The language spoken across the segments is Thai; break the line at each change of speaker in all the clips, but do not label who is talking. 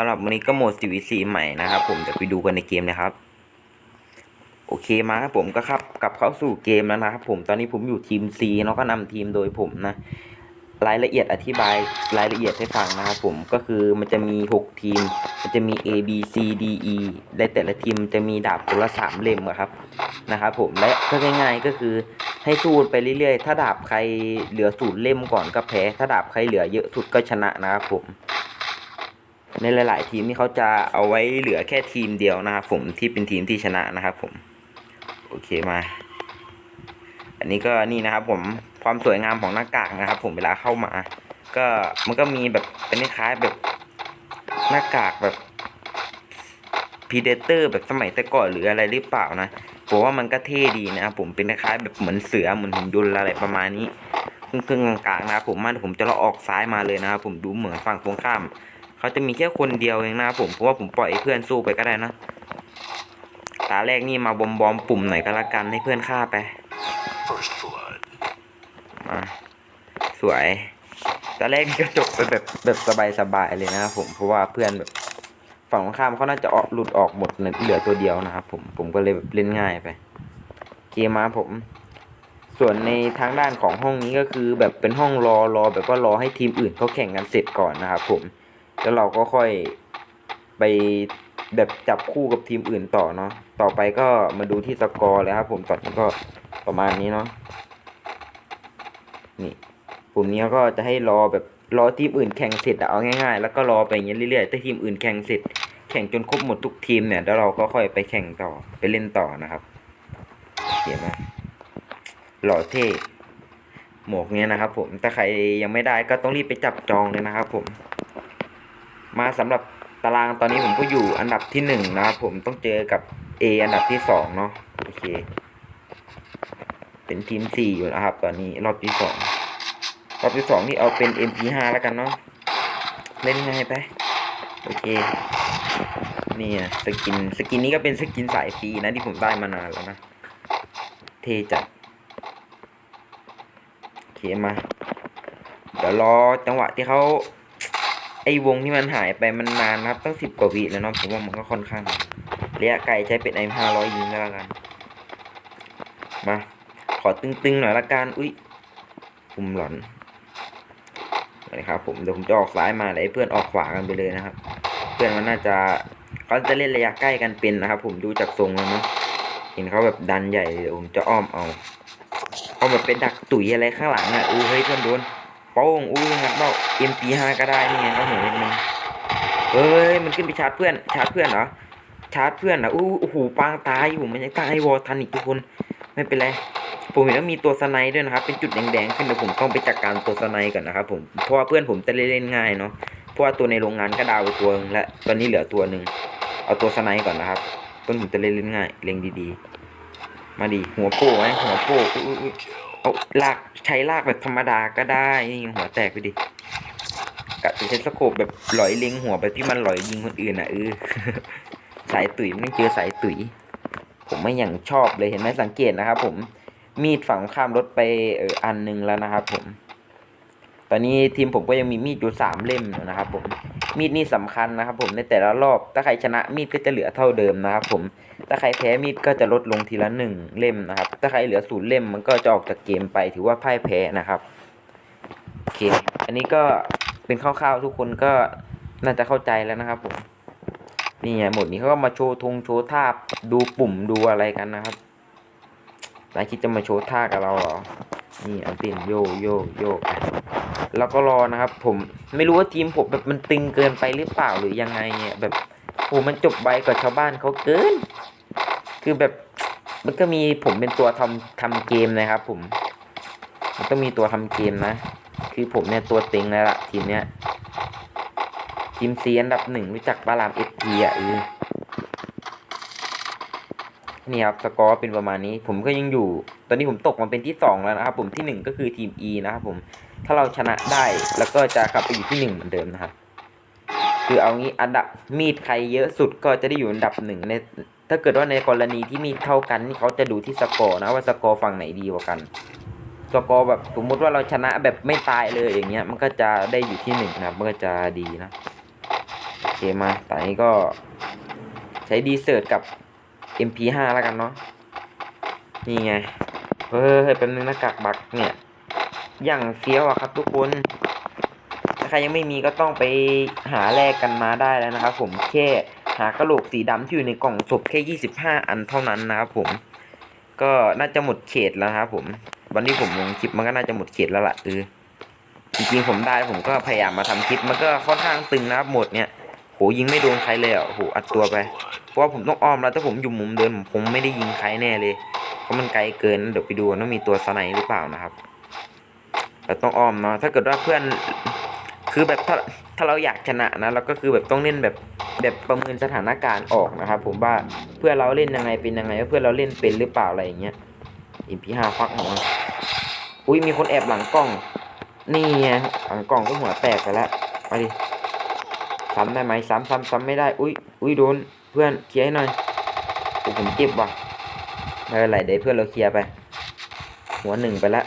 สำหรับวันนี้ก็โหมด CVC ใหม่นะครับ ผมเดี๋ยวไปดูกันในเกมนะครับ โอเคมาครับผมก็ครับกลับเข้าสู่เกมแล้วนะครับ ผมตอนนี้ผมอยู่ทีม C เนาะก็นำทีมโดยผมนะรายละเอียดอธิบายรายละเอียดให้ฟังนะครับผมก็คือมันจะมี 6 ทีม มันจะมี A B C D E ในแต่ละทีมจะมีดาบคนละสามเล่มครับนะครับผมและก็ง่ายๆก็คือให้สู้ไปเรื่อยๆ ถ้าดาบใครเหลือศูนย์เล่มก่อนก็แพ้ ถ้าดาบใครเหลือเยอะสุดก็ชนะนะครับผม ในหลาย ๆ ทีมนี่เขาจะเอาไว้เหลือแค่ทีมเดียวนะครับผมที่เป็นทีมที่ชนะนะครับผม โอเคมา อันนี้ก็นี่นะครับผมความสวยงามของหน้ากากนะครับ ผมเวลาเข้ามา ก็มันก็มีแบบเป็นคล้ายแบบหน้ากากแบบพีเดเตอร์แบบสมัยแต่ก่อนหรืออะไรหรือเปล่านะผมว่ามันก็เท่ดีนะครับผมเป็นคล้ายแบบเหมือนเสือเหมือนหุ่นยนต์อะไรประมาณนี้ครึ่งๆกลางๆนะครับผมมันผมจะเลาะออกซ้ายมาเลยนะครับผมดูเหมือนฝั่งตรงข้าม เขาจะมีแค่คนเดียวเองนะครับผมเพราะว่าผมปล่อยให้เพื่อนสู้ไปก็ได้นะตาแรกนี่มาบอมบอมๆปุ่มหน่อยก็แล้วกันให้เพื่อนฆ่าไป
First blood.
มาสวยตอนแรกนี่ก็จบไปแบบแบบสบายๆเลยนะครับผมเพราะว่าเพื่อนแบบฝั่งตรงข้ามเขาน่าจะออกหลุดออกหมดเหลือตัวเดียวนะครับผมผมก็เลยแบบเล่นง่ายไปเกมมาผม ส่วนในทางด้านของห้องนี้ก็คือแบบเป็นห้องรอรอแบบว่ารอให้ทีมอื่นเขาแข่งกันเสร็จก่อนนะครับผม แล้วเราก็ค่อยไปแบบจับคู่กับทีมอื่นต่อเนาะต่อไปก็มาดูที่สกอร์เลยครับผมตอนนี้ก็ประมาณนี้เนาะนี่ปุ่มนี้ก็จะให้รอแบบรอทีมอื่นแข่งเสร็จเอาง่ายๆ แล้วก็รอไปอย่างเงี้ยเรื่อยๆถ้าทีมอื่นแข่งเสร็จ แข่งจนครบหมดทุกทีมเนี่ยแล้วเราก็ค่อยไปแข่งต่อไปเล่นต่อนะครับเขียนมาหล่อเท่หมวกเนี้ยนะครับผมถ้าใครยังไม่ได้ก็ต้องรีบไปจับจองเลยนะครับผม มาสำหรับตารางตอนนี้ผมก็อยู่อันดับที่หนึ่งนะครับผมต้องเจอกับ A อันดับที่สองเนาะโอเค เป็นทีมสี่อยู่นะครับ ตอนนี้รอบที่สองรอบที่สองนี่เอาเป็น MP5 แล้วกันเนาะเล่นง่ายไปโอเคนี่อะสกินสกินนี้ก็เป็นสกินสายฟรีนะที่ผมได้มานานแล้วนะ เทจัดโอเคมา เดี๋ยวรอจังหวะที่เขา ไอ้วงที่มันหายไปมันนานนะครับตั้งสิบกว่าวิแล้วเนาะผมว่ามันก็ค่อนข้างระยะไกลใช้เป็นไอห้าร้อยยิงก็แล้วกัน มา ขอตึงๆหน่อยละกัน อุ้ยปุ่มหลอนนะครับผมเดี๋ยวผมจะออกซ้ายมาแล้วให้เพื่อนออกขวากันไปเลยนะครับ เพื่อนมันน่าจะเขาจะเล่นระยะใกล้กันเป็นนะครับผมดูจากทรงแล้วนะเห็นเขาแบบดันใหญ่เดี๋ยวผมจะอ้อมเอาเอาแบบเป็นดักตุ๋ยอะไรข้างหลังอะอู้เฮ้ยเพื่อนโดน ป้งอู้งัดเบ้า MP5 ก็ได้นี่ไงเขาหัวนิดนึงเฮ้ยมันขึ้นไปชาร์จเพื่อนชาร์จเพื่อนเหรอชาร์จเพื่อนเหรออู้โอ้โหปางตายผมมันยังตายวอลทันอีกทุกคนไม่เป็นไรผมเห็นว่ามีตัวสไนด์ด้วยนะครับ เป็นจุดแดงๆขึ้นเดี๋ยวผมต้องไปจัดการตัวสไนด์ก่อนนะครับผมเพราะว่าเพื่อนผมจะเล่นง่ายเนาะเพราะว่าตัวในโรงงานก็ดาวไปตัวนึงและตอนนี้เหลือตัวหนึ่งเอาตัวสไนด์ก่อนนะครับเพื่อนผมจะเล่นเล่นง่ายเล็งดีๆ มาดิหัวโป้ไหมหัวโป้อุ๊ย เอาลากใช้ลากแบบธรรมดาก็ได้นี่หัวแตกไปดิกะจะใช้สโคปแบบหลอยเล็งหัวแบบที่มันหลอยยิงคนอื่นอะเออสายตุ๋ยไมันต้องเจอสายตุ๋ย ผมไม่อย่างชอบเลยเห็นไหมสังเกตนะครับ ผมมีดฝั่งข้ามรถไปเอออันหนึงแล้วนะครับ ผม ตอนนี้ทีมผมก็ยังมีมีดอยู่สามเล่มนะครับ ผม มีดนี่สำคัญนะครับ ผมในแต่ละรอบ ถ้าใครชนะมีดก็จะเหลือเท่าเดิมนะครับ ผมถ้าใครแพ้มีดก็จะลดลงทีละหนึ่งเล่มนะครับ ถ้าใครเหลือศูนย์เล่มมันก็จะออกจากเกมไป ถือว่าพ่ายแพ้นะครับโอเค อันนี้ก็เป็นคร่าวๆทุกคนก็น่าจะเข้าใจแล้วนะครับ ผมนี่ไงหมดนี้เขาก็มาโชว์ธงโชว์ท่าดูปุ่มดูอะไรกันนะครับนายคิดจะมาโชว์ท่ากับเราเหรอนี่อันตินโยโยโย แล้วก็รอนะครับ ผมไม่รู้ว่าทีมผมแบบมันตึงเกินไปหรือเปล่าหรือยังไงเนี่ยแบบโอ้มันจบใบกับชาวบ้านเขาเกิน คือแบบมันก็มีผมเป็นตัวทำทำเกมนะครับ ผม มันต้องมีตัวทำเกมนะ คือผมเนี่ยตัวเต็งแล้วล่ะทีมเนี้ยทีมซีอันดับหนึ่งรู้จักบารามเอสพีอะเออ นี่ครับสกอร์เป็นประมาณนี้ ผมก็ยังอยู่ ตอนนี้ผมตกมาเป็นที่สองแล้วนะครับ ผมที่หนึ่งก็คือทีม E นะครับผมถ้าเราชนะได้แล้วก็จะกลับไปอยู่ที่หนึ่งเหมือนเดิมนะครับคือเอางี้อันดับมีดใครเยอะสุดก็จะได้อยู่อันดับหนึ่งในถ้าเกิดว่าในกรณีที่มีเท่ากันเขาจะดูที่สกอร์นะว่าสกอร์ฝั่งไหนดีกว่ากันสกอร์แบบสมมุติว่าเราชนะแบบไม่ตายเลยอย่างเงี้ย มันก็จะได้อยู่ที่หนึ่งนะมันก็จะดีนะโอเคมาแต่อันนี้ก็ใช้ดีเซิร์ตกับ MP5 แล้วกันเนาะนี่ไงเฮ้ยเป็นงหน้ากากบักเนี่ย อย่างเฟี้ยวอะครับทุกคนถ้าใครยังไม่มีก็ต้องไปหาแลกกันมาได้แล้วนะครับผมแค่หากระโหลกสีดำที่อยู่ในกล่องศพแค่ 25 อันเท่านั้นนะครับผม ก็น่าจะหมดเขตแล้วครับผม วันที่ผมลงคลิปมันก็น่าจะหมดเขตแล้วล่ะเออจริงๆผมได้ผมก็พยายามมาทำคลิปมันก็ค่อนข้างตึงนะครับหมดเนี่ยโหยิงไม่โดนใครเลยอะโหอัดตัวไป ราะว่าผมต้องอ้อมแล้วถ้าผมอยู่มุมเดิมผมคงไม่ได้ยิงใครแน่เลยเพราะมันไกลเกินเดี๋ยวไปดูว่ามีตัวสไนหรือเปล่านะครับเราต้องอ้อมเนาะถ้าเกิดว่าเพื่อนคือแบบถ้าถ้าเราอยากชนะนะเราก็คือแบบต้องเล่นแบบแบบประเมินสถานการณ์ออกนะครับ ผมว่าเพื่อนเราเล่นยังไงเป็นยังไงเพื่อนเราเล่นเป็นหรือเปล่าอะไรอย่างเงี้ยอิมพีห้าฟักหัวอุ้ยมีคนแอบหลังกล้อง นี่ไงหลังกล่องก็หัวแตกไปแล้วมาดิซ้ำได้ไหมซ้ำซ้ำซ้ำไม่ได้ อุ้ยอุ้ยโดน พื่อนเคลียร์ให้หน่อยโอ้ผมเจ็บว่ะไม่เป็นไรเดี๋ยวเพื่อนเราเคลียร์ไป หัวหนึ่งไปล้ว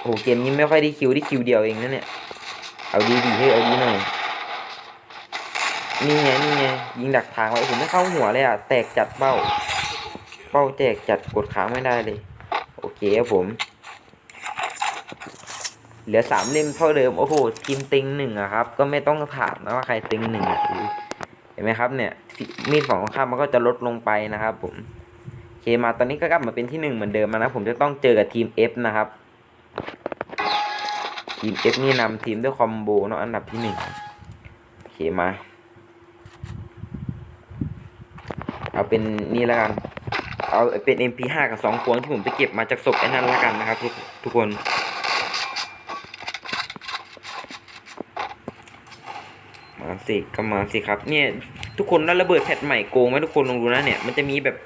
โอ้เกมนี้ไม่ค่อยได้คิวได้คิวเดียวเองนะเนี่ยเอาดีดีให้เอาดีหน่อยนี่ไงนี่ไงยิงดักทางไว้ผมไม่เข้าหัวเลยอะแตกจัดเป้า เป้าแตกจัดกดค้าไม่ได้เลย โอเคครับผม เหลือสามเล่มเท่าเดิมโอ้โหทีมติงหนึ่งอะครับ ก็ไม่ต้องถามนะว่าใครติงหนึ่งอะ เห็นไหมครับเนี่ยมีดฝั่งตรงข้ามมันก็จะลดลงไปนะครับผมโอเคมาตอนนี้ก็กลับมาเป็นที่หนึ่งเหมือนเดิมนะผมจะต้องเจอกับทีม F นะครับ ทีม F นี่นำทีมด้วยคอมโบเนาะอันดับที่หนึ่งโอเคมา เอาเป็นนี่แล้วกันเอาเป็น MP5 กับสองพวงที่ผมไปเก็บมาจากศพไอ้นั่นแล้วกันนะครับทุกทุกคน มสิก็มาสิครับ เนี่ยทุกคนแล้วระเบิดแพทใหม่โกงไหมทุกคนลองดูนะเนี่ยมันจะมีแบบ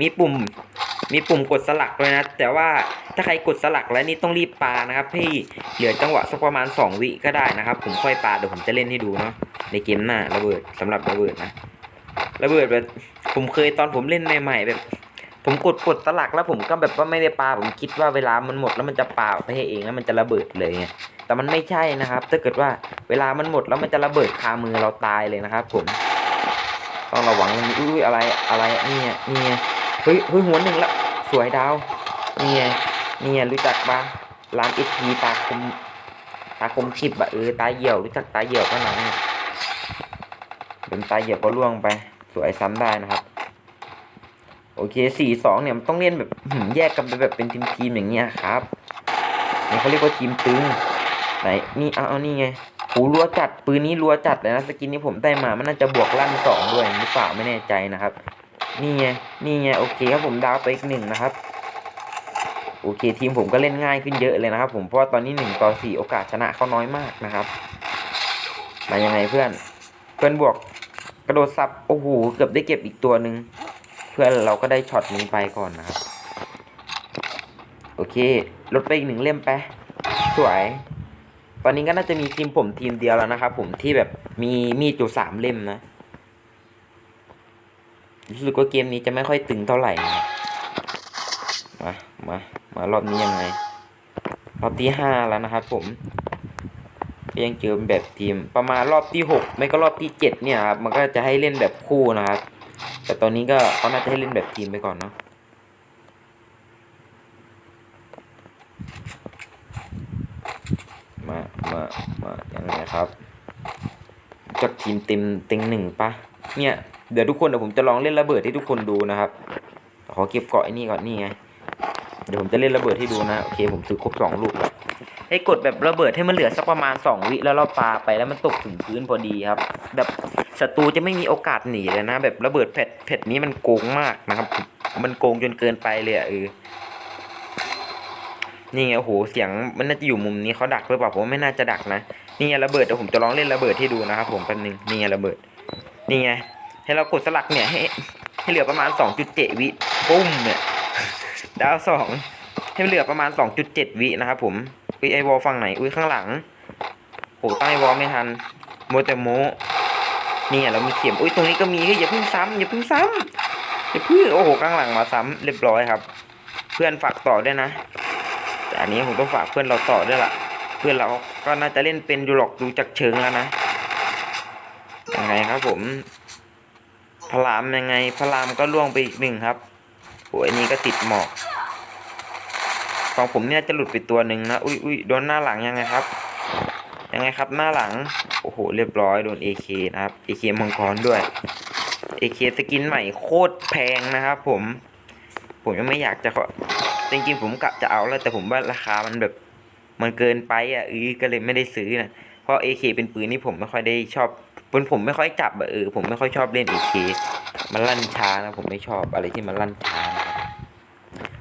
มีปุ่ม มีปุ่มกดสลักด้วยนะ แต่ว่าถ้าใครกดสลักแล้วนี่ต้องรีบปานะครับพี่เหลือจังหวะสักประมาณ 2 วิก็ได้นะครับ ผมค่อยปาเดี๋ยวผมจะเล่นให้ดูเนาะในเกมหน้าระเบิดสำหรับระเบิดนะระเบิดแบบผมเคยตอนผมเล่นใหม่ๆแบบ ผมกดกดสลักแล้วผมก็แบบว่าไม่ได้ปาผมคิดว่าเวลามันหมดแล้วมันจะปาไปให้เองแล้วมันจะระเบิดเลยไงแต่มันไม่ใช่นะครับ ถ้าเกิดว่าเวลามันหมดแล้วมันจะระเบิดคามือเราตายเลยนะครับ ผม ต้องระวังอุ้ยอะไรอะไรนี่ไงนี่ไงเฮ้ยเฮ้ยหัวหนึ่งละสวยดาวนี่ไงนี่ไงรู้จักปะร้านเอทีตาคมตาคมชิบอะเออตาเหี่ยวรู้จักตาเหี่ยวก็หนังเนี่ยโดนตาเหี่ยวก็ล่วงไป สวยซ้ำได้นะครับ โอเคสี่สองเนี่ยมันต้องเล่นแบบแยกกันไปแบบเป็นทีมทีมๆอย่างเงี้ยครับนี่เขาเรียกว่าทีมตึงไหนนี่เอาเอานี่ไงหูรัวจัดปืนนี้รัวจัดเลยนะสกินนี้ผมได้มามันน่าจะบวกลั่นสองด้วยหรือเปล่าไม่แน่ใจนะครับ นี่ไงนี่ไงโอเคครับผมดาวไปอีกหนึ่งนะครับโอเคทีมผมก็เล่นง่ายขึ้นเยอะเลยนะครับ ผมเพราะว่าตอนนี้หนึ่งต่อสี่โอกาสชนะเขาน้อยมากนะครับมายังไงเพื่อนเพื่อนบวกกระโดดซับโอ้โหเกือบได้เก็บอีกตัวหนึ่ง พื่อนเราก็ได้ช็อตนี้ไปก่อนนะครับ โอเค ลดไปอีกหนึ่งเล่มไป สวย ตอนนี้ก็น่าจะมีทีมผมทีมเดียวแล้วนะครับผมที่แบบมีมีดอยู่สามเล่มนะรู้สึกว่าเกมนี้จะไม่ค่อยตึงเท่าไหร่นะมา มา มารอบนี้ยังไง รอบที่ห้าแล้วนะครับผมก็ยังเจอแบบทีมประมาณรอบที่หกไม่ก็รอบที่เจ็ดเนี่ยครับ มันก็จะให้เล่นแบบคู่นะครับ แต่ตอนนี้ก็เขาน่าจะให้เล่นแบบทีมไปก่อนเนาะมามามายังไงครับจากทีมเต็มเต็งหนึ่งปะเนี่ยเดี๋ยวทุกคนเดี๋ยวผมจะลองเล่นระเบิดให้ทุกคนดูนะครับ ขอเก็บเกาะไอ้นี่ก่อนนี่ไงเดี๋ยวผมจะเล่นระเบิดให้ดูนะโอเคผมซื้อครบสองลูกแล้ว ให้กดแบบระเบิดให้มันเหลือสักประมาณสองวิแล้วเราปาไปแล้วมันตกถึงพื้นพอดีครับ แบบศัตรูจะไม่มีโอกาสหนีเลยนะ แบบระเบิดแผดแผดนี้มันโกงมากนะครับ มันโกงจนเกินไปเลยอะเออนี่ไงโอ้โหเสียงมันน่าจะอยู่มุมนี้เขาดักหรือเปล่าผมไม่น่าจะดักนะนี่ไงระเบิดเดี๋ยวผมจะลองเล่นระเบิดให้ดูนะครับผมแป๊บนึงนี่ไงระเบิด นี่ไงให้เรากดสลักเนี่ยให้ให้เหลือประมาณสองจุดเจ็ดวิปุ้มเนี่ยดาวสอง ให้เหลือประมาณสองจุดเจ็ดวินะครับผม อุ้ยไอวอลฝั่งไหน อุ้ยข้างหลังโอ้ตั้งไอวอลไม่ทันโมวแต่โมนี่เรามีเข็ม อุ้ยตรงนี้ก็มีเฮ้ยอย่าเพิ่งซ้ำอย่าเพิ่งซ้ำอย่าเพิ่งโอ้โหข้างหลังมาซ้ำเรียบร้อยครับ เพื่อนฝากต่อด้วยนะแต่อันนี้ผมต้องฝากเพื่อนเราต่อด้วยล่ะเพื่อนเราก็น่าจะเล่นเป็นอยู่หรอกดูจากเชิงแล้วนะยังไงครับผมพระรามยังไงพระรามก็ล่วงไปอีกหนึ่งครับโอ้ยนนี้ก็ติดหมอก ของผมเนี่ยจะหลุดไปตัวหนึ่งนะอุ้ยอุ้ยโดนหน้าหลังยังไงครับ ยังไงครับหน้าหลัง โอ้โห เรียบร้อยโดน AK นะครับ AK มังกรด้วย AK สกินใหม่โคตรแพงนะครับผม ผมยังไม่อยากจะขอจริงๆผมกะจะเอาแล้วแต่ผมว่าราคามันแบบมันเกินไปอะเออก็เลยไม่ได้ซื้อนะเพราะ AK เป็นปืนที่ผมไม่ค่อยได้ชอบปืนผมไม่ค่อยจับอะเออผมไม่ค่อยชอบเล่น AK มันลั่นช้านะผมไม่ชอบอะไรที่มันลั่นช้านะ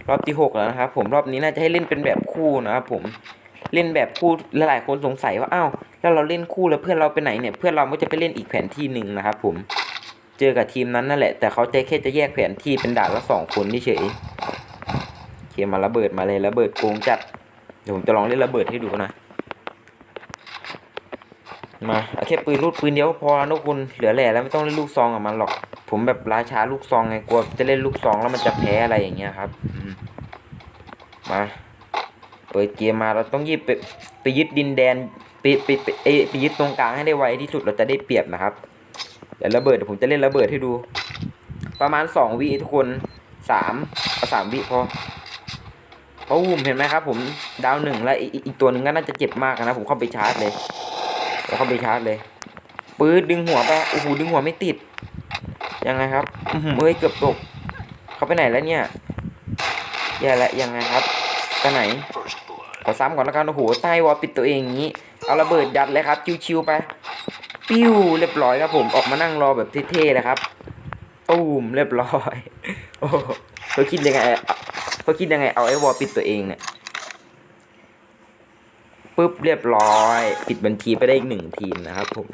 รอบที่หกแล้วนะครับผมรอบนี้น่าจะให้เล่นเป็นแบบคู่นะครับผมเล่นแบบคู่ลหลายคนสงสัยว่าอ้าวแล้วเราเล่นคู่แล้วเพื่อนเราไปไหนเนี่ยเพื่อนเราก็จะไปเล่นอีกแผนที่หนึ่งนะครับผมเจอกับทีมนั้นนั่นแหละ แต่เขาจะแค่จะแยกแผนที่เป็นด่านละสองคนเฉยเคมาระเบิดมาเลยระเบิดโกงจัดเดี๋ยวผมจะลองเล่นระเบิดให้ดูนะมาเอาแค่ปืนลูดปืนเดียวพอนะทุกคนเหลือแหล่แล้วไม่ต้องเล่นลูกซองกับมันหรอก ผมแบบราชาลูกซองไงกลัวจะเล่นลูกซองแล้วมันจะแพ้อะไรอย่างเงี้ยครับมาเปิดเกมมาเราต้องยิบไปไปยึดดินแดนไปไปไปไปยึดตรงกลางให้ได้ไวที่สุดเราจะได้เปรียบนะครับเดี๋ยวระเบิดเดี๋ยวผมจะเล่นระเบิดให้ดู ประมาณสองวิทุกคนสามเอาสามวิพอโอ้ผมเห็นไหมครับ ผมดาวหนึ่งแล้วอีกตัวหนึ่งก็น่าจะเจ็บมากนะผมเข้าไปชาร์จเลยเข้าไปชาร์จเลยปื๊ดดึงหัวไปโอ้โหดึงหัวไม่ติด ยังไงครับอื้อหือเอ้ยเกือบตก เขาไปไหนแล้วเนี่ยแย่แล้วยังไงครับไปไหน
First blood.
ขอซ้ำก่อนแล้วกันโอ้โหใต้วอลปิดตัวเองอย่างนี้ เอาระเบิดยัดเลยครับ ชิวๆไป ปิ้วเรียบร้อยครับผมออกมานั่งรอแบบเท่ๆนะครับตูมเรียบร้อยโอ้โหเขาคิดยังไงอะเขาคิดยังไงเอาไอ้วอลปิดตัวเองเนี่ยปุ๊บเรียบร้อย ปิดบัญชีไปได้อีกหนึ่งทีมนะครับผม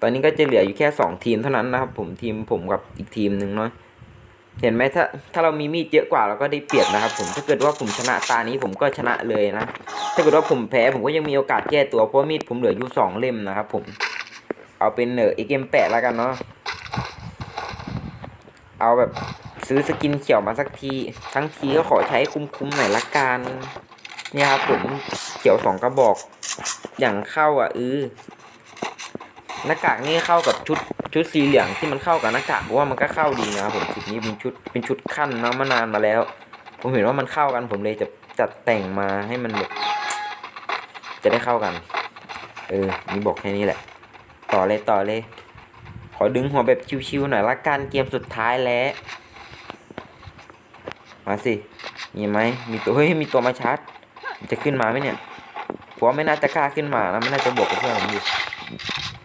ตอนนี้ก็จะเหลืออยู่แค่สองทีมเท่านั้นนะครับ ผมทีมผมกับอีกทีมหนึ่งเนาะเห็นไหมถ้าถ้าเรามีมีดเยอะกว่าเราก็ได้เปรียบนะครับ ผมถ้าเกิดว่าผมชนะตานี้ผมก็ชนะเลยนะถ้าเกิดว่าผมแพ้ผมก็ยังมีโอกาสแก้ตัวเพราะมีดผมเหลืออยู่สองเล่มนะครับ ผม เอาเป็นเนอเอ็กเอ็มแปดแล้วกันเนาะเอาแบบซื้อสกินเขียวมาสักที ทั้งทีก็ขอใช้คุ้มๆหน่อยละกันเนี่ยครับผมเขียวสองกระบอกอย่างเข้าอะเออ หน้ากากนี่เข้ากับชุดชุดสีเหลืองที่มันเข้ากับหน้ากากเพราะว่ามันก็เข้าดีนะครับผมชุดนี้เป็นชุดเป็นชุดขั้นนะมานานมาแล้ว ผมเห็นว่ามันเข้ากันผมเลยจะจัดแต่งมาให้มันแบบจะได้เข้ากัน เออนี่บอกแค่นี้แหละ ต่อเลยต่อเลย ขอดึงหัวแบบชิวๆหน่อยละกันเกมสุดท้ายแล้วมาสิมีไหมมีตัวเฮ้ยมีตัวมาชาร์จมันจะขึ้นมาไหมเนี่ยผมว่าไม่น่าจะกล้าขึ้นมานะไม่น่าจะบวกกับเพื่อนผมอยู่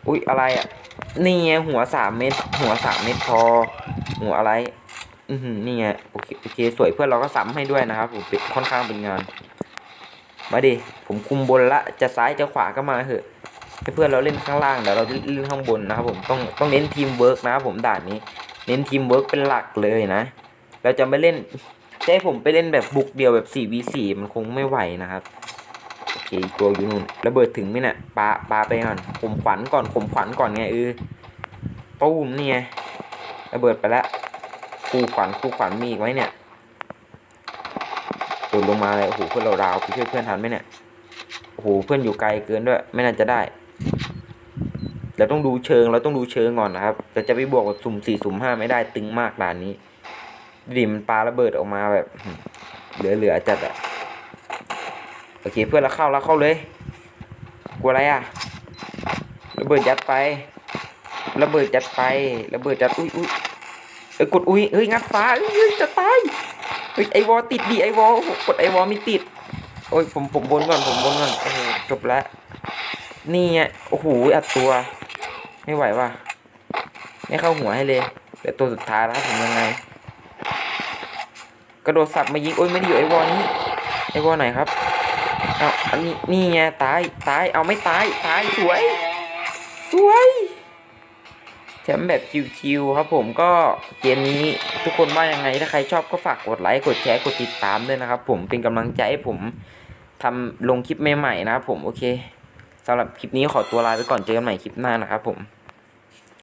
อุ๊ยอะไรอะ นี่ไงหัวสามเม็ดหัวสามเม็ดพอ หัวอะไร อือนี่ไงโอเคโอเคสวยเพื่อนเราก็ซ้ำให้ด้วยนะครับผมเป็นค่อนข้างเป็นงาน มาดิผมคุมบนละจะซ้ายจะขวาก็มาเถอะให้เพื่อนเราเล่นข้างล่างเดี๋ยวเราเล่นข้างบนนะครับผมต้องต้องเน้นทีมเวิร์กนะครับผมด่านนี้ เน้นทีมเวิร์กเป็นหลักเลยนะ เราจะไม่เล่นจะให้ผมไปเล่นแบบบุกเดียวแบบ 4v4 มันคงไม่ไหวนะครับ อเคอีกตัวอยู่นู่นระเบิดถึงไหมเนี่ยปาปาไปก่อนข่มขวัญก่อนข่มขวัญก่อนไงเออตู้มนี่ไงระเบิดไปแล้วคู่ขวัญคู่ขวัญมีอีกไหมเนี่ยโดดลงมาเลยโอ้โหเพื่อนเราดาวไปช่วยเพื่อนทันไหมเนี่ยโอ้โหเพื่อนอยู่ไกลเกินด้วย ไม่น่าจะได้เราต้องดูเชิงเราต้องดูเชิงก่อนนะครับแต่จะไปบวกกับสุ่มสี่สุ่มห้าไม่ได้ตึงมากด่านนี้ดิมันปาระเบิดออกมาแบบ เหลือๆจัดอะ โอเคเพื่อนเราเข้าแล้วเข้าเลย กลัวอะไรอะระเบิดยัดไประเบิดยัดไประเบิดยัดอุ้ยอุ้ยเอ้ยกดอุ้ยเฮ้ยงัดฟ้าเฮ้ยจะตายเฮ้ยไอวอลติดดิไอวอลกดไอวอลไม่ติดโอ้ยผมผมบนก่อนผมบนก่อนโอ้โหจบแล้วนี่ไงโอ้โหอัดตัว ไม่ไหวว่ะไม่เข้าหัวให้เลยแต่ตัวสุดท้ายแล้วผมยังไง กระโดดสับมายิงโอ้ยไม่ได้อยู่ไอวอลนี้ไอวอลไหนครับ เอาอันนี้นี่ไงตายตายเอาไม่ตายตายสวย สวยแชมป์แบบชิวๆครับผมก็เกมนี้ทุกคนว่ายังไงถ้าใครชอบก็ฝากกดไลค์กดแชร์กดติดตามด้วยนะครับผมเป็นกำลังใจให้ผมทำลงคลิปใหม่ๆนะครับผมโอเคสำหรับคลิปนี้ขอตัวลาไปก่อนเจอกันใหม่คลิปหน้านะครับผม